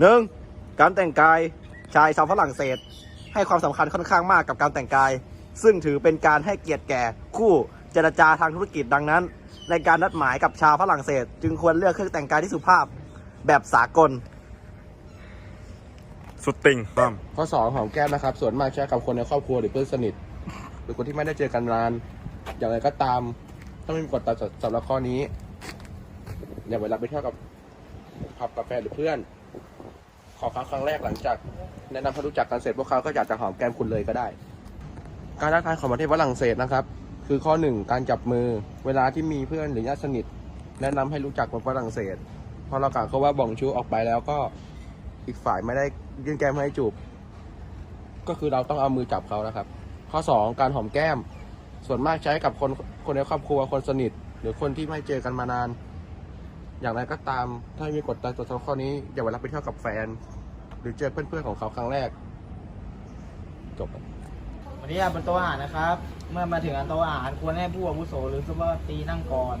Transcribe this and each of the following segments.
หนึ่งการแต่งกายชายชาวฝรั่งเศส ให้ความสำคัญค่อนข้างมากกับการแต่งกาย ซึ่งถือเป็นการให้เกียรติแก่คู่เจรจาทางธุรกิจดังนั้น ในการนัดหมายกับชาวฝรั่งเศส จึงควรเลือกเครื่องแต่งกายที่สุภาพแบบสากล สุดติ่งตั้มข้อสองหอมแก้มนะครับ ส่วนมากใช้กับคนในครอบครัวหรือเพื่อนสนิท หรือคนที่ไม่ได้เจอกันนาน อย่างไรก็ตามถ้าไม่มีกฎตามสำหรับข้อนี้ อย่าเวลาไปเที่ยวกับผับกาแฟหรือเพื่อน ขอครั้งครั้งแรกหลังจากแนะนำให้รู้จักกันเสร็จพวกเขาก็อยากจะหอมแก้มคุณเลยก็ได้ การทักทายของประเทศฝรั่งเศสนะครับ คือข้อหนึ่งการจับมือเวลาที่มีเพื่อนหรือญาติสนิท แนะนำให้รู้จักคนฝรั่งเศสพอเรากล่าวเขาว่าบ่องชูออกไปแล้วก็อีกฝ่ายไม่ได้ยื่นแก้มให้จูบ ก็คือเราต้องเอามือจับเขานะครับ ข้อ2การหอมแก้ม ส่วนมากใช้กับคนคนในครอบครัวคนสนิท หรือคนที่ไม่เจอกันมานาน อย่างไรก็ตามถ้ามีกฎตามตัวข้อนี้อย่าเวลาไปเที่ยวกับแฟน หรือเจอเพื่อนๆของเขาครั้งแรกจบวันนี้บนโต๊ะอาหารนะครับ เมื่อมาถึงอันโต๊ะอาหารควรให้ผู้อาวุโสหรือซุปเปอร์ตีนั่งก่อน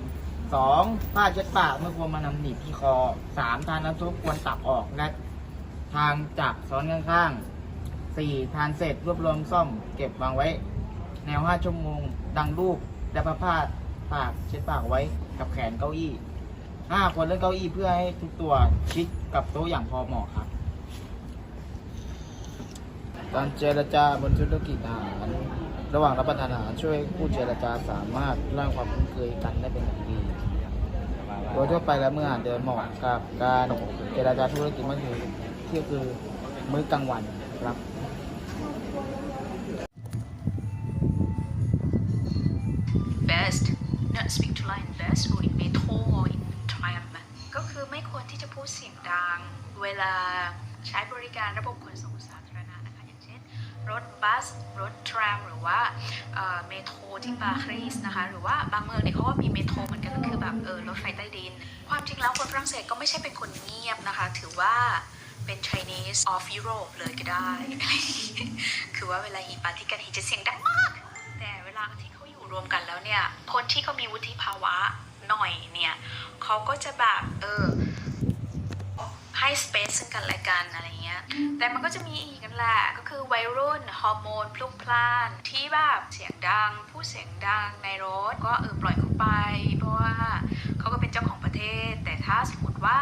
สองผ้าเช็ดปากไม่ควรมานำหนีบที่คอสามทานน้ำซุปควรตักออกและทางจับซ้อนข้างๆสี่ทานเสร็จรวบรวมซ่อมเก็บวางไว้ แนวห้าชั่วโมงดังรูปและผ้าผ้าปากเช็ดปากไว้กับแขนเก้าอี้ ห้าคนเลื่อนเก้าอี้เพื่อให้ทุกตัวชิดกับโต๊ะอย่างพอเหมาะครับ การเจรจาบนธุรกิจอาหารระหว่างรับประทานอาหารช่วยผู้เจรจาสามารถสร้างความคุ้นเคยกันได้เป็นอย่างดี โดยทั่วไปแล้วเมื่ออาหารเดินเหมาะกับการเจรจาธุรกิจมากที่สุดที่คือมื้อกลางวันครับ best not speak to line best or in metro or it ก็คือไม่ควรที่จะพูดเสียงดัง เวลาใช้บริการระบบขนส่งสาธารณะนะคะอย่างเช่น รถบัส รถทรามหรือว่าเมโทรที่ปารีสนะคะ หรือว่าบางเมืองเนี่ยเขาก็มีเมโทรเหมือนกันก็คือแบบเออรถไฟใต้ดิน ความจริงแล้วคนฝรั่งเศสก็ไม่ใช่เป็นคนเงียบนะคะ ถือว่าเป็น Chinese of Europe เลยก็ได้ คือว่าเวลาฮีปาร์ตี้กันฮีจะเสียงดังมาก แต่เวลาที่เขาอยู่รวมกันแล้วเนี่ย คนที่เขามีวุฒิภาวะ หน่อยเนี่ยเขาก็จะแบบเออให้สเปซซึ่งกันและกันอะไรเงี้ย แต่มันก็จะมีอีกนั่นแหละ ก็คือวัยรุ่นฮอร์โมนพลุ่งพล่านที่แบบเสียงดังพูดเสียงดังในรถก็เออปล่อยเขาไป เพราะว่าเขาก็เป็นเจ้าของประเทศ แต่ถ้าสมมติว่า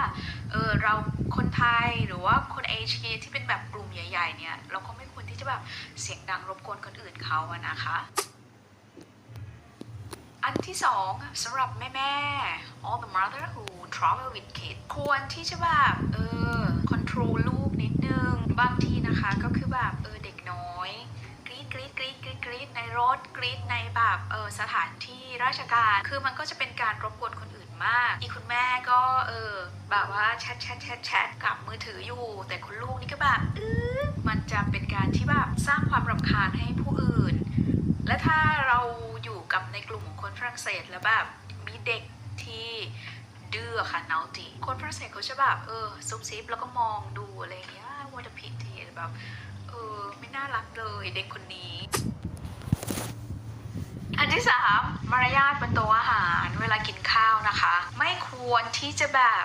เออเราคนไทยหรือว่าคนเอเชียที่เป็นแบบกลุ่มใหญ่ ๆ เนี่ย เราก็ไม่ควรที่จะแบบเสียงดังรบกวนคนอื่นเขาอะนะคะ อันที่สองสำหรับแม่แม่ all the mother who travel with kids ควรที่จะแบบเออ control ลูกนิดนึง บางทีนะคะก็คือแบบเออเด็กน้อยกรี๊ดกรี๊ดกรี๊ดกรีดกรีดในรถกรี๊ดในแบบเออสถานที่ราชการ คือมันก็จะเป็นการรบกวนคนอื่นมาก อีกคุณแม่ก็เออแบบว่าแชทแชทแชทแชทกับมือถืออยู่ แต่คุณลูกนี่ก็แบบเออมันจะเป็นการที่แบบสร้างความรำคาญให้ผู้อื่น และถ้าเราอยู่ กับในกลุ่มของคนฝรั่งเศสแล้วแบบมีเด็กที่ดื้อค่ะนาตีคนฝรั่งเศสเขาจะแบบเออซุบซิบแล้วก็มองดูอะไรอย่างเงี้ยวัตพิธีแบบเออไม่น่ารักเลยเด็กคนนี้ อันที่สามมารยาทบนโต๊ะอาหารเวลากินข้าวนะคะ ไม่ควรที่จะแบบ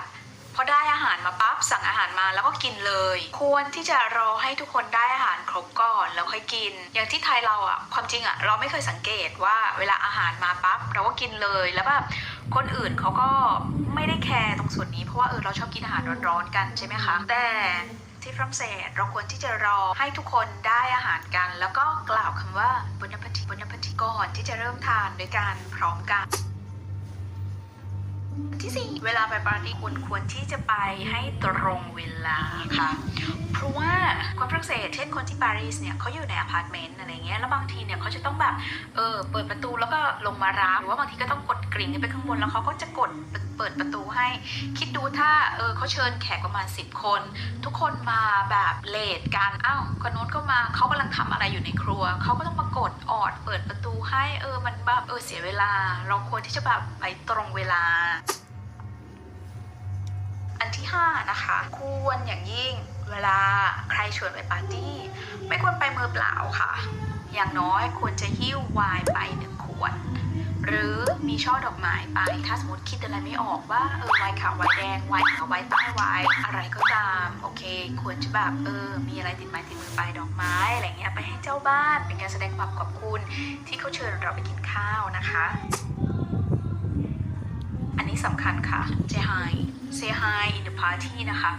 พอได้อาหารมาปั๊บสั่งอาหารมาแล้วก็กินเลย ควรที่จะรอให้ทุกคนได้อาหารครบก่อน แล้วค่อยกิน อย่างที่ไทยเราอะความจริงอะเราไม่เคยสังเกตว่าเวลาอาหารมาปั๊บเราก็กินเลยแล้วแบบคนอื่นเขาก็ไม่ได้แคร์ตรงส่วนนี้เพราะว่าเออเราชอบกินอาหารร้อนๆกันใช่ไหมคะ แต่ที่ฝรั่งเศสเราควรที่จะรอให้ทุกคนได้อาหารกัน แล้วก็กล่าวคำว่าบนปฏิบนปฏิก่อนที่จะเริ่มทานด้วยกันพร้อมกัน ที่สี่เวลาไปปาร์ตี้คุณควรที่จะไปให้ตรงเวลาค่ะ เพราะว่าคนฝรั่งเศสเช่นคนที่ปารีสเนี่ยเขาอยู่ในอพาร์ตเมนต์อะไรเงี้ยแล้วบางทีเนี่ยเขาจะต้องแบบเออเปิดประตูแล้วก็ลงมารับหรือว่าบางทีก็ต้องกดกริ่งไปข้างบนแล้วเขาก็จะกดเปิดประตูให้ คิดดูถ้าเออเขาเชิญแขกประมาณ 10 คน ทุกคนมาแบบเลทกันอ้าวคนโน้นก็มาเขากำลังทำอะไรอยู่ในครัวเขาก็ต้องมากดออด เปิดประตูให้เออมันแบบเออเสียเวลา เราควรที่จะแบบไปตรงเวลาอันที่ 5 นะคะ ควรอย่างยิ่งเวลาใครชวนไปปาร์ตี้ ไม่ควรไปมือเปล่าค่ะ อย่างน้อยควรจะหิ้วไวน์ไปหนึ่งขวด หรือมีช่อดอกไม้ไป ถ้าสมมติคิดอะไรไม่ออกว่าเออวน์ขาววน์แดงวน์ขาววน์ใต้วน์อะไรก็ตามโอเค ควรจะแบบเออ มีอะไรติดไม้ติดมือไปดอกไม้อะไรเงี้ยไปให้เจ้าบ้านเป็นการแสดงความขอบคุณ ที่เขาเชิญเราไปกินข้าวนะคะ อันนี้สำคัญค่ะ say hi say hi in the party นะคะ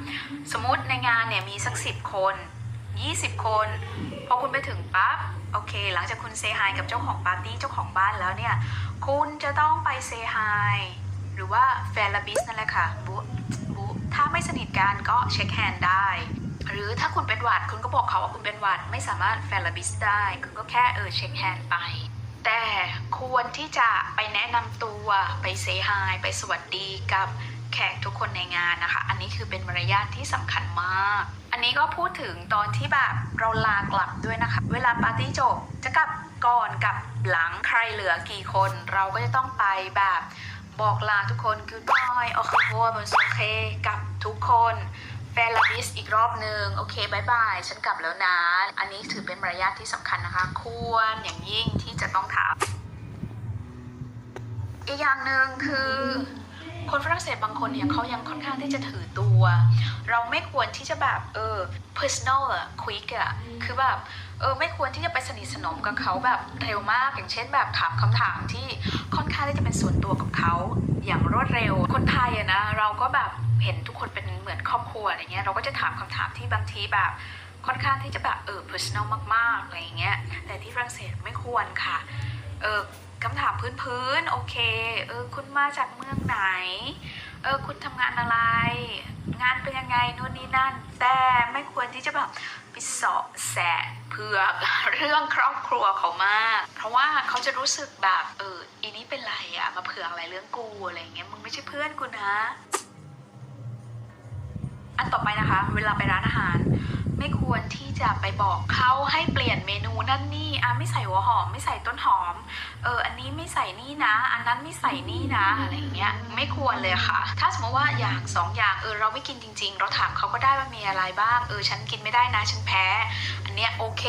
สมมติในงานเนี่ยมีสักสิบคน 20 คน พอคุณไปถึงปั๊บ โอเค หลังจากคุณ say hi กับเจ้าของปาร์ตี้เจ้าของบ้านแล้วเนี่ย คุณจะต้องไป say hi หรือว่าแฟนลาบิสนั่นแหละค่ะบุบุถ้าไม่สนิทกันก็เช็คแฮนด์ได้ หรือถ้าคุณเป็นหวัดคุณก็บอกเขาว่าคุณเป็นหวัดไม่สามารถแฟนลาบิสได้ คุณก็แค่เออเช็คแฮนด์ไป แต่ควรที่จะไปแนะนำตัวไปเซฮายไปสวัสดีกับ แขกทุกคนในงานนะคะ อันนี้คือเป็นมารยาทที่สำคัญมาก อันนี้ก็พูดถึงตอนที่แบบเราลากลับด้วยนะคะ เวลาปาร์ตี้จบจะกลับก่อนกับหลังใครเหลือกี่คน เราก็จะต้องไปแบบบอกลาทุกคน goodbye โอเคโวมันโอเคกับทุกคนแฟนลาบิสอีกรอบหนึ่งโอเคบายบาย ฉันกลับแล้วนะ อันนี้ถือเป็นมารยาทที่สำคัญนะคะ ควรอย่างยิ่งที่จะต้องถามอีกอย่างหนึ่งคือ คนฝรั่งเศสบางคนเนี่ยเขายังค่อนข้างที่จะถือตัว เราไม่ควรที่จะแบบเออ personal อะ quick อะคือแบบเออไม่ควรที่จะไปสนิทสนมกับเขาแบบเร็วมาก อย่างเช่นแบบถามคำถามที่ค่อนข้างที่จะเป็นส่วนตัวกับเขาอย่างรวดเร็ว คนไทยอะนะเราก็แบบเห็นทุกคนเป็นเหมือนครอบครัวอะไรเงี้ยเราก็จะถามคำถามที่บางทีแบบค่อนข้างที่จะแบบเออ personal มากๆอะไรอย่างเงี้ยแต่ที่ฝรั่งเศสไม่ควรค่ะเออ คำถามพื้นๆโอเคเออคุณมาจากเมืองไหนเออคุณทำงานอะไร งานเป็นยังไงนู่นนี่นั่น แต่ไม่ควรที่จะแบบไปเสาะแสะเผือกเรื่องครอบครัวเขามาก เพราะว่าเขาจะรู้สึกแบบเอออีนี้เป็นไรอะมาเผือกอะไรเรื่องกูอะไรอย่างเงี้ยมึงไม่ใช่เพื่อนกูนะ อันต่อไปนะคะ เวลาไปร้านอาหาร ไม่ควรที่จะไปบอกเขาให้เปลี่ยนเมนูนั่นนี่อะไม่ใส่หัวหอม ไม่ใส่ต้นหอม เออ อันนี้ไม่ใส่นี่นะ อันนั้นไม่ใส่นี่นะอะไรอย่างเงี้ยไม่ควรเลยค่ะ ถ้าสมมติว่าอย่างสองอย่างเออเราไม่กินจริง ๆ เราถามเขาก็ได้ว่ามีอะไรบ้าง เออ ฉันกินไม่ได้นะฉันแพ้ อันเนี้ยโอเค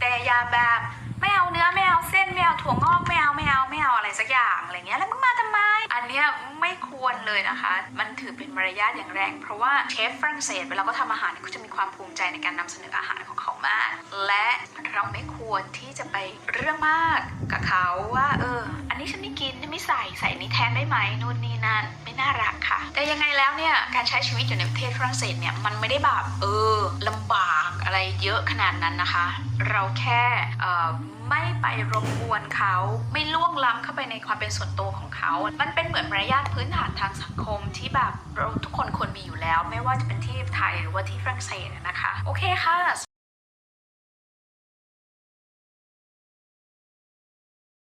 แต่ยาแบบไม่เอาเนื้อไม่เอาเส้นไม่เอาถั่วงอกไม่เอาไม่เอาไม่เอาอะไรสักอย่างอะไรเงี้ยแล้วมึงมาทำไม อันเนี้ยไม่ ควรเลยนะคะ มันถือเป็นมารยาทอย่างแรง เพราะว่าเชฟฝรั่งเศสเวลาเขาทำอาหารเขาจะมีความภูมิใจในการนำเสนออาหารของเขามาก และเราไม่ควรที่จะไปเรื่องมากกับเขาว่าเออ นี้ฉันไม่กินไม่ใส่ใส่นี้แทนได้ไหมนู่นนี่นั่นไม่น่ารักค่ะ แต่ยังไงแล้วเนี่ยการใช้ชีวิตอยู่ในประเทศฝรั่งเศสเนี่ยมันไม่ได้แบบเออลำบากอะไรเยอะขนาดนั้นนะคะ เราแค่ไม่ไปรบกวนเขาไม่ล่วงล้ำเข้าไปในความเป็นส่วนตัวของเขา มันเป็นเหมือนมารยาทพื้นฐานทางสังคมที่แบบเราทุกคนควรมีอยู่แล้ว ไม่ว่าจะเป็นที่ไทยหรือว่าที่ฝรั่งเศสนะคะ โอเคค่ะ